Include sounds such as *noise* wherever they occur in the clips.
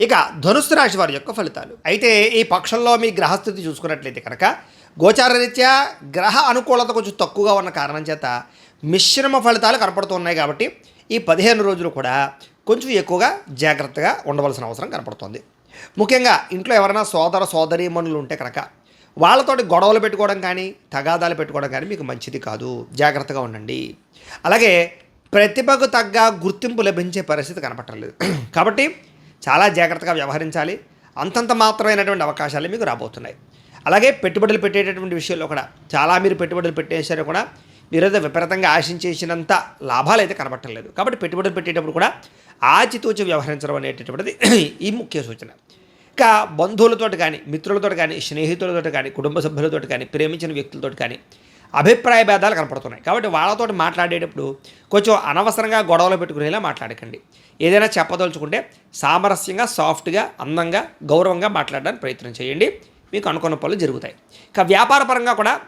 ఇక ధనుస్సు రాశి వారి యొక్క ఫలితాలు. అయితే ఈ పక్షంలో మీ గ్రహస్థితి చూసుకున్నట్లయితే కనుక గోచారరీత్యా గ్రహ అనుకూలత కొంచెం తక్కువగా ఉన్న కారణం చేత మిశ్రమ ఫలితాలు కనపడుతున్నాయి కాబట్టి ఈ పదిహేను రోజులు కూడా కొంచెం ఎక్కువగా జాగ్రత్తగా ఉండవలసిన అవసరం కనపడుతుంది. ముఖ్యంగా ఇంట్లో ఎవరైనా సోదర సోదరీమణులు ఉంటే కనుక వాళ్ళతోటి గొడవలు పెట్టుకోవడం కానీ తగాదాలు పెట్టుకోవడం కానీ మీకు మంచిది కాదు. జాగ్రత్తగా ఉండండి. అలాగే ప్రతిభకు తగ్గ గుర్తింపు లభించే పరిస్థితి కనపట్టలేదు *clears throat* కాబట్టి చాలా జాగ్రత్తగా వ్యవహరించాలి. అంతంత మాత్రమైనటువంటి అవకాశాలు మీకు రాబోతున్నాయి. అలాగే పెట్టుబడులు పెట్టేటటువంటి విషయంలో కూడా చాలా మీరు పెట్టుబడులు పెట్టేసారు కూడా మీరేదో విపరీతంగా ఆశించేసినంత లాభాలు అయితే కనబట్టలేదు కాబట్టి పెట్టుబడులు పెట్టేటప్పుడు కూడా ఆచితూచి వ్యవహరించడం అనేటటువంటిది *clears throat* ఈ ముఖ్య సూచన. ఇంకా బంధువులతోటి కానీ మిత్రులతో కానీ స్నేహితులతో కానీ కుటుంబ సభ్యులతో కానీ ప్రేమించిన వ్యక్తులతో కానీ అభిప్రాయ భేదాలు కనపడుతున్నాయి. కాబట్టి వాళ్ళతో మాట్లాడేటప్పుడు కొంచెం అనవసరంగా గొడవలు పెట్టుకునేలా మాట్లాడకండి. ఏదైనా చెప్పదలుచుకుంటే సామరస్యంగా సాఫ్ట్గా అందంగా గౌరవంగా మాట్లాడడానికి ప్రయత్నం చేయండి. మీకు అనుకున్న పనులు జరుగుతాయి. ఇక వ్యాపారపరంగా కూడా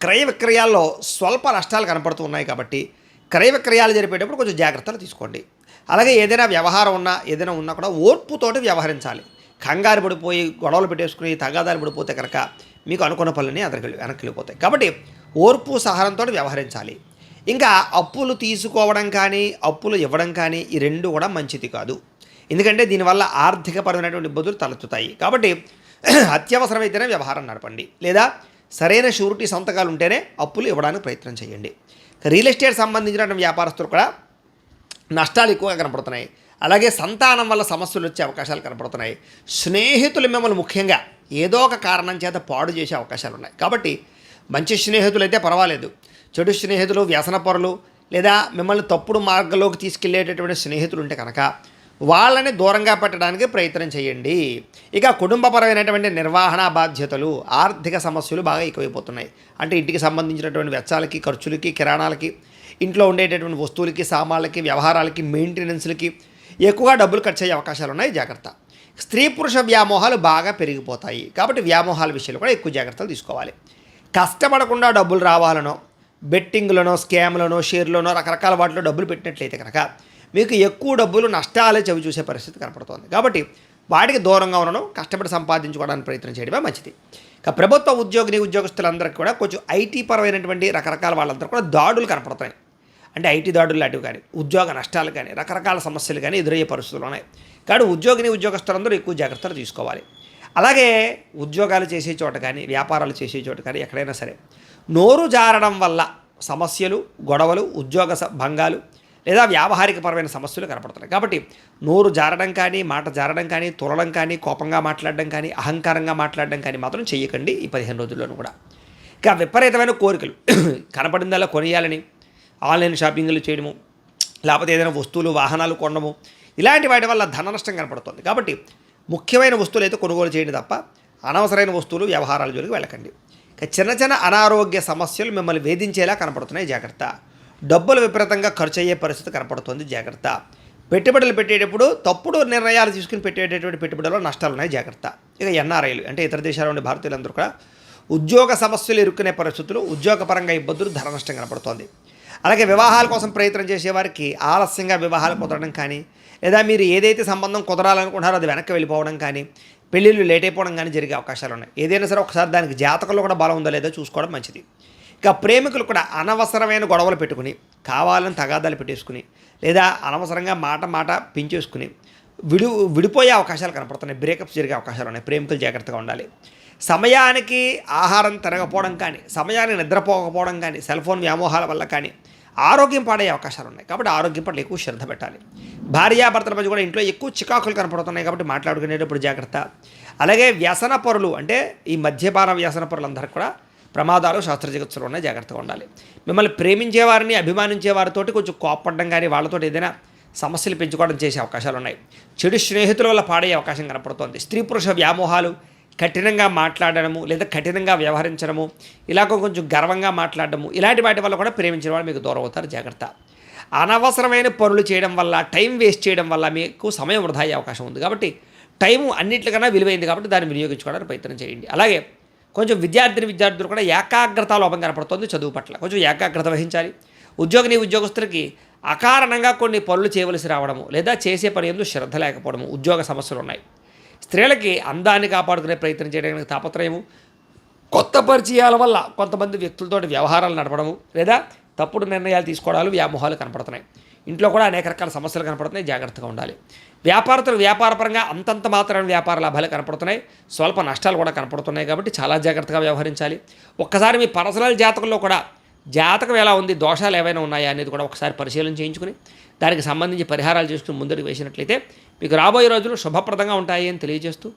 క్రయ విక్రయాల్లో స్వల్ప నష్టాలు కనపడుతూ ఉన్నాయి కాబట్టి క్రయ విక్రయాలు జరిపేటప్పుడు కొంచెం జాగ్రత్తలు తీసుకోండి. అలాగే ఏదైనా వ్యవహారం ఉన్నా ఏదైనా ఉన్నా కూడా ఓర్పుతోటి వ్యవహరించాలి. కంగారు పడిపోయి గొడవలు పెట్టేసుకుని తగాదాలు పడిపోతే కనుక మీకు అనుకున్న పనులని అతనికి వెనక్కి వెళ్ళిపోతాయి కాబట్టి ఓర్పు సహనంతో వ్యవహరించాలి. ఇంకా అప్పులు తీసుకోవడం కానీ అప్పులు ఇవ్వడం కానీ ఈ రెండు కూడా మంచిది కాదు. ఎందుకంటే దీనివల్ల ఆర్థికపరమైనటువంటి ఇబ్బందులు తలెత్తుతాయి. కాబట్టి *clears throat* అత్యవసరమైతేనే వ్యవహారం నడపండి. లేదా సరైన షూరిటీ సంతకాలు ఉంటేనే అప్పులు ఇవ్వడానికి ప్రయత్నం చేయండి. రియల్ ఎస్టేట్ సంబంధించిన వ్యాపారస్తులు కూడా నష్టాలు ఎక్కువగా కనపడుతున్నాయి. అలాగే సంతానం వల్ల సమస్యలు వచ్చే అవకాశాలు కనపడుతున్నాయి. స్నేహితులు మిమ్మల్ని ముఖ్యంగా ఏదో ఒక కారణం చేత పాడు చేసే అవకాశాలు ఉన్నాయి కాబట్టి మంచి స్నేహితులైతే పర్వాలేదు. చెడు స్నేహితులు వ్యసనపరులు లేదా మిమ్మల్ని తప్పుడు మార్గంలోకి తీసుకెళ్ళేటటువంటి స్నేహితులు ఉంటే కనుక వాళ్ళని దూరంగా పెట్టడానికి ప్రయత్నం చేయండి. ఇక కుటుంబపరమైనటువంటి నిర్వహణ బాధ్యతలు ఆర్థిక సమస్యలు బాగా ఎక్కువైపోతున్నాయి. అంటే ఇంటికి సంబంధించినటువంటి వెచ్చాలకి ఖర్చులకి కిరాణాలకి ఇంట్లో ఉండేటటువంటి వస్తువులకి సామాన్లకి వ్యవహారాలకి మెయింటెనెన్స్లకి ఎక్కువగా డబ్బులు ఖర్చు అయ్యే అవకాశాలు ఉన్నాయి జాగ్రత్త. స్త్రీ పురుష వ్యామోహాలు బాగా పెరిగిపోతాయి. కాబట్టి వ్యామోహాల విషయంలో కూడా ఎక్కువ జాగ్రత్తలు తీసుకోవాలి. కష్టపడకుండా డబ్బులు రావాలనో బెట్టింగ్లనో స్కామ్లనో షేర్లనో రకరకాల వాటిలో డబ్బులు పెట్టినట్లయితే కనుక మీకు ఎక్కువ డబ్బులు నష్టాలే చవి చూసే పరిస్థితి కనపడుతోంది. కాబట్టి వాటికి దూరంగా ఉండడం కష్టపడి సంపాదించుకోవడానికి ప్రయత్నం చేయడమే మంచిది. ఇక ప్రభుత్వ ఉద్యోగిని ఉద్యోగస్తులందరికీ కూడా కొంచెం ఐటీ పరమైనటువంటి రకరకాల వాళ్ళందరూ కూడా దాడులు కనపడుతున్నాయి. అంటే ఐటీ దాడులు లాంటివి కానీ ఉద్యోగ నష్టాలు కానీ రకరకాల సమస్యలు కానీ ఎదురయ్యే పరిస్థితులు ఉన్నాయి. కాబట్టి ఉద్యోగిని ఉద్యోగస్తులందరూ ఎక్కువ జాగ్రత్తలు తీసుకోవాలి. అలాగే ఉద్యోగాలు చేసే చోట కానీ వ్యాపారాలు చేసే చోట కానీ ఎక్కడైనా సరే నోరు జారడం వల్ల సమస్యలు గొడవలు ఉద్యోగ భంగాలు లేదా వ్యావహారికపరమైన సమస్యలు కనపడుతున్నాయి. కాబట్టి నోరు జారడం కానీ మాట జారడం కానీ తులడం కానీ కోపంగా మాట్లాడడం కానీ అహంకారంగా మాట్లాడడం కానీ మాత్రం చేయకండి ఈ పదిహేను రోజుల్లోనూ కూడా. ఇక విపరీతమైన కోరికలు. కనపడిందల్లా కొనియాలని ఆన్లైన్ షాపింగ్లు చేయడము లేకపోతే ఏదైనా వస్తువులు వాహనాలు కొనడము ఇలాంటి వాటి వల్ల ధన నష్టం కనపడుతుంది. కాబట్టి ముఖ్యమైన వస్తువులు అయితే కొనుగోలు చేయండి తప్ప అనవసరమైన వస్తువులు వ్యవహారాల జోలికి వెళ్ళకండి. ఇక చిన్న చిన్న అనారోగ్య సమస్యలు మిమ్మల్ని వేధించేలా కనపడుతున్నాయి. జాగ్రత్త. డబ్బులు విపరీతంగా ఖర్చు అయ్యే పరిస్థితి కనపడుతుంది. జాగ్రత్త. పెట్టుబడులు పెట్టేటప్పుడు తప్పుడు నిర్ణయాలు తీసుకుని పెట్టేటటువంటి పెట్టుబడుల్లో నష్టాలు ఉన్నాయి. జాగ్రత్త. ఇక ఎన్ఆర్ఐలు అంటే ఇతర దేశాల నుండి భారతీయులందరూ కూడా ఉద్యోగ సమస్యలు ఇరుక్కునే పరిస్థితులు ఉద్యోగపరంగా ఇబ్బందులు ధర నష్టం కనపడుతోంది. అలాగే వివాహాల కోసం ప్రయత్నం చేసేవారికి ఆలస్యంగా వివాహాలు కుదరడం కానీ లేదా మీరు ఏదైతే సంబంధం కుదరాలనుకుంటారో అది వెనక్కి వెళ్ళిపోవడం కానీ పెళ్ళిళ్ళు లేట్ అయిపోవడం కానీ జరిగే అవకాశాలు ఉన్నాయి. ఏదైనా సరే ఒకసారి దానికి జాతకంలో కూడా బలం ఉందో లేదో చూసుకోవడం మంచిది. ఇక ప్రేమికులు కూడా అనవసరమైన గొడవలు పెట్టుకుని కావాలని తగాదాలు పెట్టేసుకుని లేదా అనవసరంగా మాట మాట పించేసుకుని విడు విడిపోయే అవకాశాలు కనపడుతున్నాయి. బ్రేకప్స్ జరిగే అవకాశాలు ఉన్నాయి. ప్రేమికులు జాగ్రత్తగా ఉండాలి. సమయానికి ఆహారం తిరగపోవడం కానీ సమయానికి నిద్రపోకపోవడం కానీ సెల్ ఫోన్ వ్యామోహాల వల్ల కానీ ఆరోగ్యం పాడే అవకాశాలు ఉన్నాయి. కాబట్టి ఆరోగ్యం పట్ల ఎక్కువ శ్రద్ధ పెట్టాలి. భార్యాభర్తల మధ్య కూడా ఇంట్లో ఎక్కువ చికాకులు కనపడుతున్నాయి కాబట్టి మాట్లాడుకునేటప్పుడు జాగ్రత్త. అలాగే వ్యసన పొరలు అంటే ఈ మద్యపాన వ్యసన పొరలందరికీ కూడా ప్రమాదాలు శాస్త్ర ఉన్నాయి. జాగ్రత్తగా ఉండాలి. మిమ్మల్ని ప్రేమించే వారిని అభిమానించే వారితోటి కొంచెం కోప్పడడం కానీ వాళ్ళతో ఏదైనా సమస్యలు పెంచుకోవడం చేసే అవకాశాలు ఉన్నాయి. చెడు స్నేహితుల వల్ల పాడే అవకాశం కనపడుతోంది. స్త్రీ పురుష వ్యామోహాలు కఠినంగా మాట్లాడడము లేదా కఠినంగా వ్యవహరించడము ఇలా కొంచెం గర్వంగా మాట్లాడడము ఇలాంటి వాటి వల్ల కూడా ప్రేమించిన వాళ్ళు మీకు దూరం అవుతారు జాగ్రత్త. అనవసరమైన పనులు చేయడం వల్ల టైం వేస్ట్ చేయడం వల్ల మీకు సమయం వృధా అయ్యే అవకాశం ఉంది. కాబట్టి టైం అన్నింటికన్నా విలువైంది కాబట్టి దాన్ని వినియోగించుకోవడానికి ప్రయత్నం చేయండి. అలాగే కొంచెం విద్యార్థిని విద్యార్థులు కూడా ఏకాగ్రత లోపం కనపడుతుంది చదువు పట్ల. కొంచెం ఏకాగ్రత వహించాలి. ఉద్యోగిని ఉద్యోగస్తులకి అకారణంగా కొన్ని పనులు చేయవలసి రావడము లేదా చేసే పని ఎందుకు శ్రద్ధ లేకపోవడము ఉద్యోగ సమస్యలు ఉన్నాయి. స్త్రీలకి అందాన్ని కాపాడుకునే ప్రయత్నం చేయడానికి తాపత్రయము. కొత్త పరిచయాల వల్ల కొంతమంది వ్యక్తులతో వ్యవహారాలు నడపడము లేదా తప్పుడు నిర్ణయాలు తీసుకోవడాలు వ్యామోహాలు కనపడుతున్నాయి. ఇంట్లో కూడా అనేక రకాల సమస్యలు కనపడుతున్నాయి. జాగ్రత్తగా ఉండాలి. వ్యాపారస్తులు వ్యాపారపరంగా అంతంత మాత్రమే వ్యాపార లాభాలు కనపడుతున్నాయి. స్వల్ప నష్టాలు కూడా కనపడుతున్నాయి కాబట్టి చాలా జాగ్రత్తగా వ్యవహరించాలి. ఒక్కసారి మీ పర్సనల్ జాతకంలో కూడా జాతకం ఎలా ఉంది? దోషాలు ఏవైనా ఉన్నాయా? అనేది కూడా ఒకసారి పరిశీలన చేయించుకుని దానికి సంబంధించి పరిహారాలు చేసుకుని ముందుకు వేసినట్లయితే మీకు రాబోయే రోజులు శుభప్రదంగా ఉంటాయి అని తెలియజేస్తూ